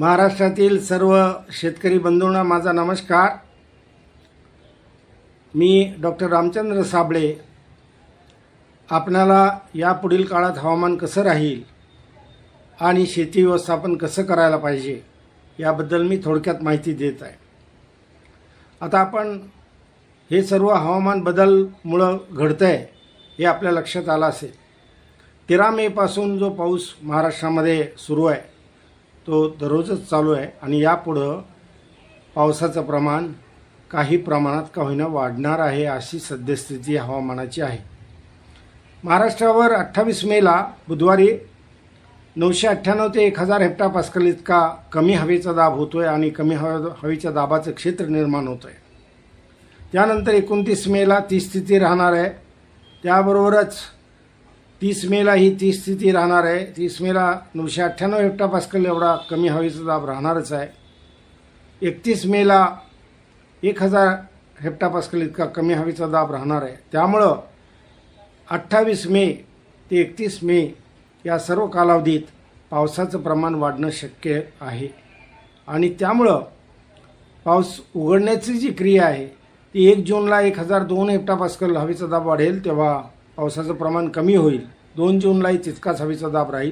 महाराष्ट्रातील सर्व शेतकरी बंधूंना माझा नमस्कार. मी डॉक्टर रामचंद्र साबळे. आपणाला या पुढील काळात हवामान कसं राहील आणि शेती व्यवस्थापन कसं करायला पाहिजे याबद्दल मी थोडक्यात माहिती देत आहे. आता आपण हे सर्व हवामान बदलमुळं घडतं आहे हे आपल्या लक्षात आलं असेल. तेरा मेपासून जो पाऊस महाराष्ट्रामध्ये सुरू आहे तो दररोजच चालू आहे आणि यापुढं पावसाचं प्रमाण काही प्रमाणात का होईना वाढणार आहे अशी सद्यस्थिती हवामानाची आहे. महाराष्ट्रावर अठ्ठावीस मेला बुधवारी नऊशे अठ्ठ्याण्णव ते एक हजार हेक्टा पास्कल इतका कमी हवेचा दाब होतो आहे आणि कमी हवे हवेच्या दाबाचं क्षेत्र निर्माण होतं आहे त्यानंतर एकोणतीस मेला ती स्थिती राहणार आहे. त्याबरोबरच तीस मेला ही ती स्थिती राहणार आहे. तीस मेला नऊशे अठ्ठ्याण्णव हेक्टर पासकल एवढा कमी हवेचा दाब राहणारच आहे. एकतीस मेला एक हजार हेक्टर पासकल इतका कमी हवेचा दाब राहणार आहे. त्यामुळं अठ्ठावीस मे ते एकतीस मे या सर्व कालावधीत पावसाचं प्रमाण वाढणं शक्य आहे. आणि त्यामुळं पाऊस उघडण्याची जी क्रिया आहे ती एक जूनला एक हजार दोन हेक्टर हवेचा दाब वाढेल तेव्हा पावसाचं प्रमाण कमी होईल. दोन जूनलाही तितकाच हवेचा दाब राहील.